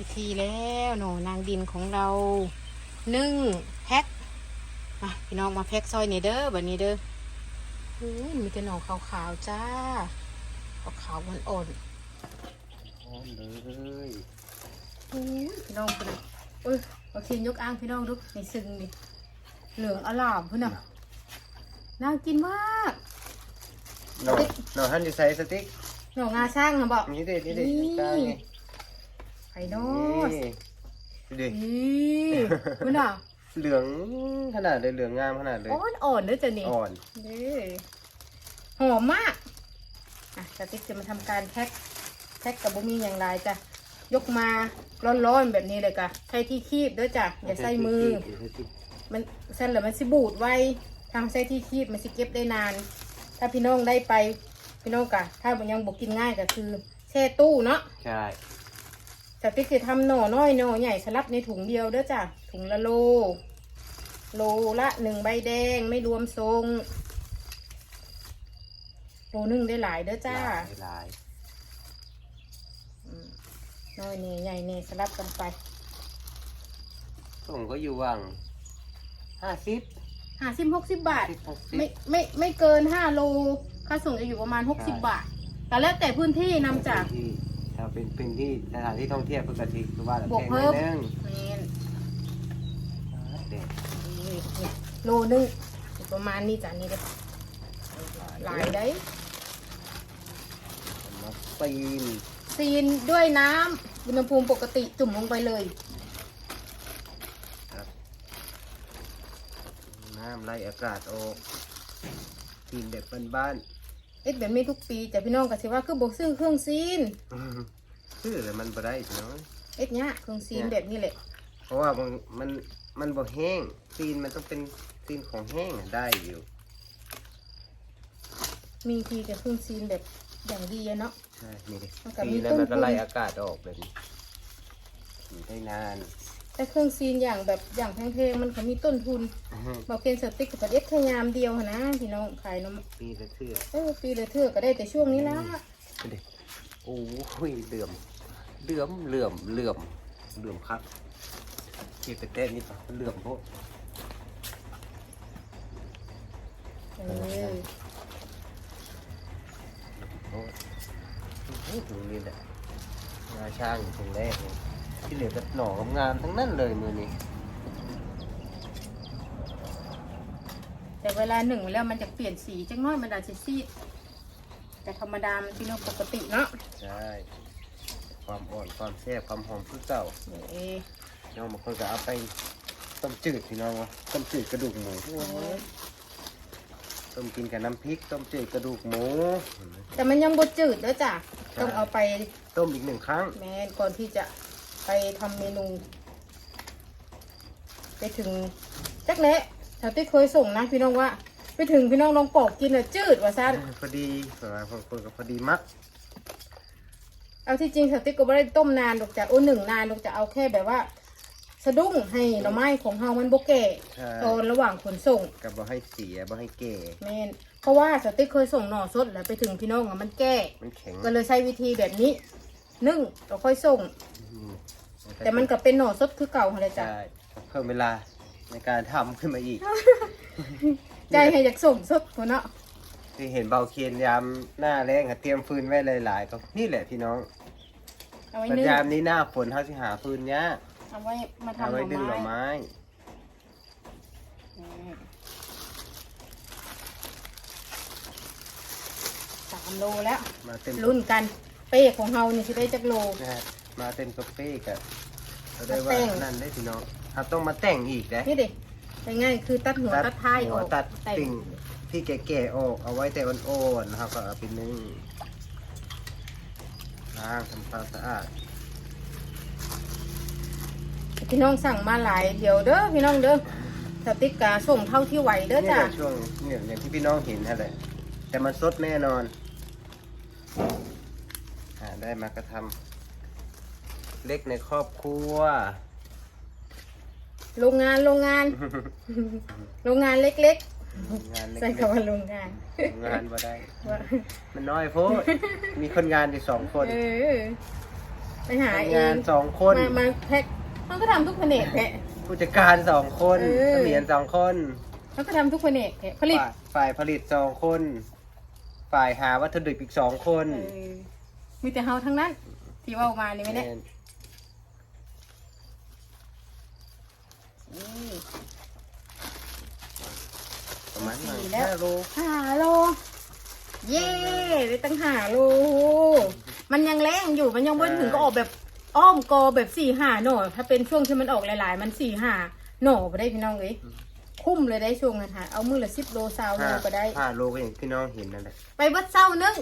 วิธีแล้วหนูนางดินของเรานึ่งแพ็คมาพี่น้องมาแพ็คซอยนี่เด้อแบบนี้เด้ออุ้ยมีแต่หนองขาวๆจ้าขาวๆมันอ่อนพร้อมเลยๆอุ้ยพี่น้องพุ่นน่ะอุ้ยเอาทียกอ้างพี่น้องดูนี่ซึ้งนี่เหลืองอลามพุ่นน่ะน่ากินมากน้องน้องฮันจะใส่สติ๊กหนองงาช่างนะบอกนี่เด็ดนี่เด็ดนี่กลางไงไข่นอสนี่ดูดินี่พุ่นน่ะเหลืองขนาดเลยเหลืองงามขนาดเลย อ่อนอ่อนๆเด้อจ้ะนี่อ่อนนี่หอมมากอะสติ๊กจะมาทำการแพ็คแพ็คกับบุมีอย่างไรจ้ะยกมาร้อนๆแบบนี้เลยกะใช้ที่คีบด้วยจ้ะอย่าใส่มือ มันเส้นแล้วมันสิบูดไว้ทางใช้ที่คีบมันสิเก็บได้นาน ถ้าพี่น้องได้ไปพี่น้องกะถ้ามันยังบกกินง่ายก็คือแช่ตู้เนาะใช่ สติ๊กจะทำหน่อน้อยหน่อใหญ่สลับในถุงเดียวเด้อจ้ะถุงละโล โลละหนึ่งใบแดงไม่รวมทรง โลหนึ่งได้หลายเด้อจ้าหลายหลายน้อยนี่ใหญ่นี่สลับกันไปส่งก็อยู่ว่างห้าสิบห้าสิบหกสิบบาทสิบหกสิบไม่ไม่ไม่เกินห้าโลค่าส่งจะอยู่ประมาณหกสิบบาท แต่แล้วแต่พื้นที่นำจาก ที่ถ้าเป็นเป็นที่สถานที่ท่องเที่ยวปกติคือว่าบวกเพิ่มแพงหน่อยนึงเมนเด็ดนี่นี่โลหนึงอยู่ประมาณนี้จ้ะนี่เลยหลายได้มาปีนซีนด้วยน้ำอุณหภูมิปกติจุ่มลงไปเลยครับน้ำไล่อากาศออกกินแบบบ้าน เอ็ดแบบนี้ทุกปีแต่พี่น้องก็สิว่าคือบกซื้อเครื่องซีนๆชื่อเลยมันบ่ได้เนาะเอ็ดเนี้ยเครื่องซีนแบบนี้แหละ เพราะว่ามันมันมันบ่แห้งตีนมันต้องเป็นตีนของแห้งอะได้อยู่ มีทีกับเครื่องซีนแบบอย่างดีอะเนาะ ใช่นี่ดิมันก็มีตีนแล้วมันต้นทุก็นไล่อากาศออกแบบนี้อยู่ได้นาน แต่เครื่องซีนอย่างแบบอย่างแพงๆมันก็มีต้นทุนบอกเป็นสติ๊กกับเอ็ดแค่ยามเดียวหั้นนะพี่น้องขายนมปีละเทื่อเออปีละเทื่อก็ได้แต่ช่วงนี้ละนี่ดิโอ้ยเหลื่อมเหลื่อมเหลื่อมเหลื่อมเหลื่อมครับเก็บไปเต้นนี่ปะเหลื่อมพวกเออโอ้ยตรงนี้แหละงาช่างอยู่ตรงแรกเลย ที่เหลือก็หน่องามๆทั้งนั้นเลยมือนี้แต่เวลาหนึ่งแล้วมันจะเปลี่ยนสีจังน้อยมันอาจจะซีดแต่ธรรมดามันพี่น้องปกติเนาะใช่ความอ่อนความแซ่บความหอมคือเก่าเออน้องบางคนก็เอาไปต้มจืดพี่น้องวะต้มจืดกระดูกหมูต้มกินกับน้ำพริกต้มจืดกระดูกหมู แต่มันยังบดจืดเด้อจ้ะต้องเอาไปต้มอีกหนึ่งครั้งแม่นก่อนที่จะ ไปทำเมนู ไปถึงจักเละแถวที่เคยส่งนะพี่น้องว่า ไปถึงพี่น้องลองปอกกินเลยจืดว่าสั้นพอดีสำหรับบางคนก็พอดีมักเอาที่จริงแถวที่ก็ไม่ได้ต้มนานหรอกจ้ะโอ้หนึ่งนานหรอกจะเอาแค่แบบว่า สะดุ้งให้หน่อไม้ของเฮามันโบแก่ใช่ตอนระหว่างขนส่งกับบ่ให้เสียบ่ให้แก่แม่นเพราะว่าสติ๊กเคยส่งหน่อสดแล้วไปถึงพี่น้องอะมันแก่มันแข็งก็เลยใช้วิธีแบบนี้นึ่งแล้วค่อยส่งอืม แต่มันก็เป็นหน่อสดคือเก่าหั่นเลยจ้ะใช่เพิ่มเวลาในการทำขึ้นมาอีก ใจให้อยากส่งสดคนเนาะที่เห็นเบาเคียนยามหน้าแรงอะเตรียมฟืนไว้หลายๆก็นี่แหละพี่น้องเอาไว้ปัจนึ่งยามนี้หน้าฝนเขาสิหาฟืนยากเอาไว้มาทำเอาหน่ไว้อดึงหน่อไม้ ไม้อืมสามโลแล้วมาเต็มรุ่นกัน เป้ของเฮานี่สิได้จักโล นะฮะมาเต็มกระเป้กะ เราได้มาแต่ว่างนั่นได้พี่น้องเราต้องมาแต่งอีกนะนี่ดิง่ายๆคือตัดหัวตัดท้ายอหัอวกตัดแต่งติ่งที่แก่ๆออกเอาไว้แต่อ่อนๆนะครับก็เอาไปนึ่งล้างทำความสะอาดพี่น้องสั่งมาหลายเดี๋ยวเด้อพี่น้องเด้อสติ๊กกาส่งเท่าที่ไหวเด้อนี่จ้ะแหละช่วงเนี่ยอย่างที่พี่น้องเห็นนั่นแหละแต่มันสดแน่นอนอ่าได้มากระทำ เล็กในครอบครัว โรงงานโรงงาน โรงงานเล็กงานเล็ๆกใส่คำว่าโรงงานๆงานบ่ได้ ว่ามันน้อยโพดมีคนงานอยู่สองคนเออไปหาเอทำงางนสองคน มามาแพ็คมันก็ทำทุกแผนกแหละ ผู้จัดการสองคนเออ เสมียนสองคนมันก็ทำทุกแผนกแหละผลิตฝ่ายฝ่ายผลิตสองคน ฝ่ายหาวัตถุดิบอีกสองคนเออมีแต่เฮาทั้งนั้น ที่เว่ามานี่ไหมเนี่ยแม่น ประมาณสี่นั้นแล้ว ห้าโลหาโล เย่ได้ตั้งหาโล มันยังแรงอยู่มันยังบนถึงก็ออกแบบอ้อมกอแบบสี่หาหน่อถ้าเป็นช่วงที่มันออกหลาย ๆ มันสี่หาหน่อไปได้พี่น้องเอ้ยคุ้มเลยได้ช่วงนั้นค่ะเอามือละสิบโลซาวโลห้าก็ได้ ห้าโลก็อย่างที่น้องเห็นนั่นแหละ ไปเบัดเศร้านึง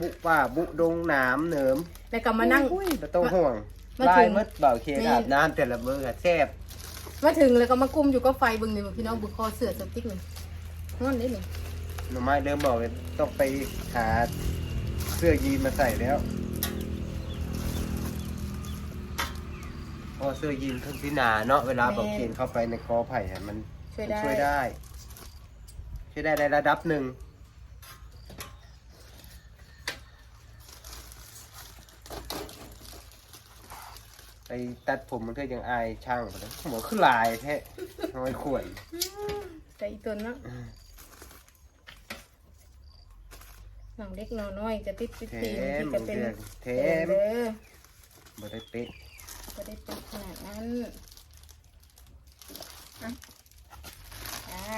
บุว่าบุดงหนามเหนิมแล้วก็มานั่ง อุ้ยไม่ต้องห่วงมาลาถึยงมดเบาเคนี่อาบน้ำแต่ละเบอร์อะแซ่บ มาถึงแล้วก็มากุมอยู่ก็ไฟเบึงนี่พี่น้องบุคคอเสือสติ๊กหนึ่งนอนได้หนึ่งหน่อไม้เริ่มบอกเลยต้องไปหาเสื้อยีนมาใส่แล้วเพอเสื้อยีนทุกที่หนาเนาะเวลาบอกเคนเข้าไปในกอไผ่อะมันช่วยมันได้ช่วยได้ ช่วยได้ในระดับหนึ่ง ไปตัดผมมันก็ยังอายช่างไปเลยหัวขึ้นลายแท้ทำไมขวนแต่อีตัวเนาะหนังเล็กหนอน้อยจะติดติดเทตีนที่มจะเป็นเดือนเทเต็มมเลยบ่ได้เป๊ะก็ได้เป็นขนาดนั้นอะได้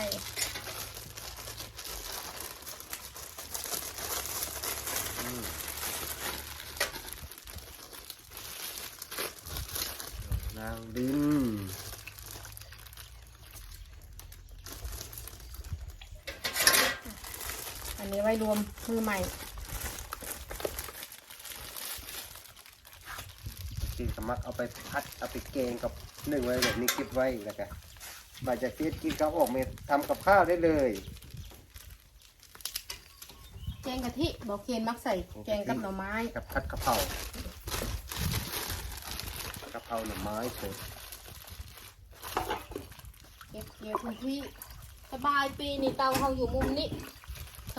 อืมนางดิน อันนี้ไว้รวมมือใหม่กินสมักเอาไปพัดเอาไปแกงกับหนึ่งไว้แบบนี้เก็บไว้แล้วกันบาดจะเฟียดกินข้าวออกมาทำกับข้าวได้เลยแกงกะทิบอกเคียนมักใส่แกงกับหน่อไม้กับพัดกะเพรากะเพราหน่อไม้สดเก็บเกี่ยวพื้นที่สบายปีนี้เตาเขาอยู่มุมนี้ส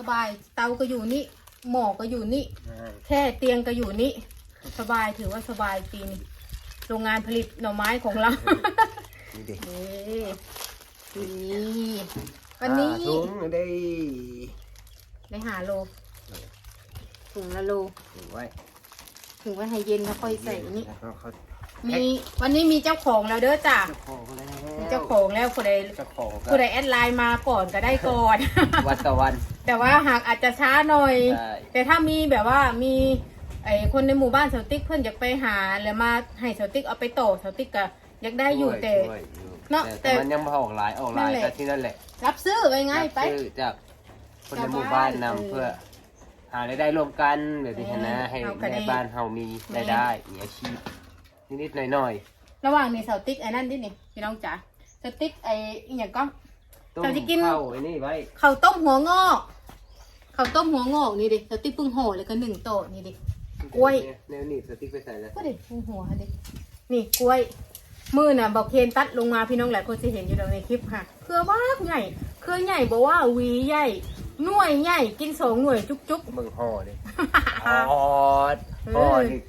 บายเตาก็อยู่นี่หมอก็อยู่นี่ใช่แค่เตียงก็อยู่นี่ สบายถือว่าสบายปีนี้โรงงานผลิตหน่อไม้ของเรานี่เด็กนี่นี่วันนี้ถุงได้ได้หาโลถุงละโลถุงไว้ถึงไว้ให้เย็นแล้วค่อยใส่นี่แล้วก็เขา มีวันนี้มีเจ้าของแล้วเด้อจ้ะเจ้าของแล้วมีเจ้าของแล้วคนใดเจ้าของก็คนใดแอดไลน์มาก่อนก็ได้ก่อน วันต่อวัน แต่ว่าหากอาจจะช้าหน่อยใช่แต่ถ้ามีแบบว่ามีไอ้คนในหมู่บ้านเสาติ๊กเพื่อนอยากไปหาแล้วมาให้เสาติ๊กเอาไปต่อเสาติ๊กก็อยากได้อยู่แต่ ช่วยอยู่เนอะแต่แต่แต่มันยังไม่ออกหลายออกหลายนั่นแหละแต่ที่นั่นแหละรับซื้อไปไงไป รับซื้อจากคนในชาวหมู่บ้านนำบ้านเพื่อ หารายได้ร่วมกันแบบนี้นะ ให้เอากันในเองบ้านเฮามีรายได้มีอาชีพ นิดๆหน่อยระหว่างนี้เสาติ๊กไอ้นั่นดินี่พี่น้องจ๋าเสาติ๊กไอ้อหย่างก็ ๆต้มแต่ที่กิน ข้าวไอ้นี่ไว้ข้าวต้มหัวงอกข้าวต้มหัวงอกนี่ดิเสาติ๊กเพิ่งห่อเลยก็หนึ่งโต๊ะนี่ดิ กล้วย แนวหนีบสติ๊กไปใส่แล้วก็ดิเพิ่งหัวดินี่กล้วย มือน่ะบอกเคนตัดลงมาพี่น้องหลายคนจะเห็นอยู่ในคลิปค่ะเครือว่ากใหญ่เครือใหญ่บอกว่าหวีใหญ่หน่วยใหญ่กินสองหน่วยจุกๆ เบิ่งห่อดิห่อห่อนี่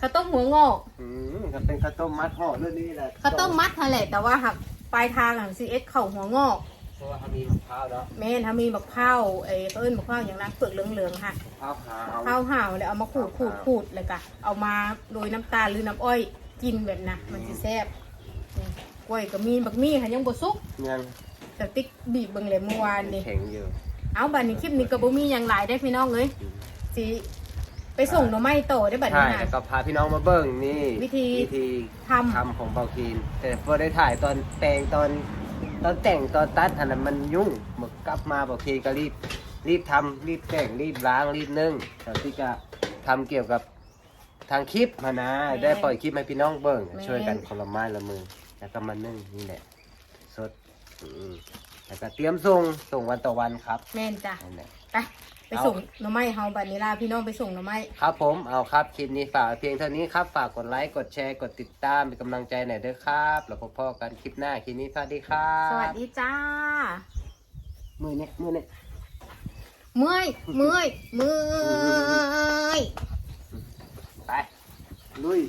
ข้าวต้มหัวงอกอืมถ้าเป็นข้าวต้มมัดห่อเรื่องนี้แหละข้าวต้มมัดนั่นแหละแต่ว่าหักปลายทางของซีเอสเข่าหัวงอกเพราะว่าเขามีมะพร้าวเนาะแม่นถ้ามีบักเผาวไอ้เอิ้นบักเผาวอย่างนั้นเปลือกเหลืองๆค่ะ มะพร้าวหาวข้าวห่าวแล้วเอามาขูดขูดขูดเลยกะเอามาโรยน้ำตาลหรือน้ำอ้อยกินแบบนะมันสิแซ่บนี่กล้วยก็มีบักมี่ค่ะยังบ่สุกยังแต่ติ๊กบีบเบิ่งเลยเมื่อวานนี่ แข็งอยู่ เอาบัดนี้คลิปนี้ก็บ่มีหยังหลายได้อพี่น้องเอ้ยสิ ไปส่งหน่อไม้โตได้อบัดใช่นี้แล้วค่ะก็พาพี่น้องมาเบิ่งนี่วิธีวิธีทำ ทำของเบาคีนแต่พอได้ถ่ายตอนแปลงตอนตอนแต่งตอนตัดอันนั้นมันยุ่งหมดกลับมาเบาคีนก็รีบรีบทำรีบแต่งรีบล้างรีบนึ่งตอนที่จะทำเกี่ยวกับทางคลิปมานะ ได้ปล่อยคลิปให้พี่น้องเบิ่งช่วยกันคนละไม้ละมือ แล้วก็มานึ่งนี่แหละสดอืมแล้วก็เตรียมส่งส่งวันต่อวันครับแม่นจ้ะนั่นแหละ ไป ไปส่งหน่อไม้เฮาบัดนี้ลาพี่น้องไปส่งหน่อไม้ครับผมเอาครับคลิปนี้ฝากเพียงเท่านี้ครับฝากกดไลค์กดแชร์กดติดตามเป็นกำลังใจหน่อยเด้อครับแล้วพบกันคลิปหน้าคลิปนี้สวัสดีครับสวัสดีจ้ามือเนี่ยมือเนี่ยเมื่อยเมื่อยเมื่อยไปลุย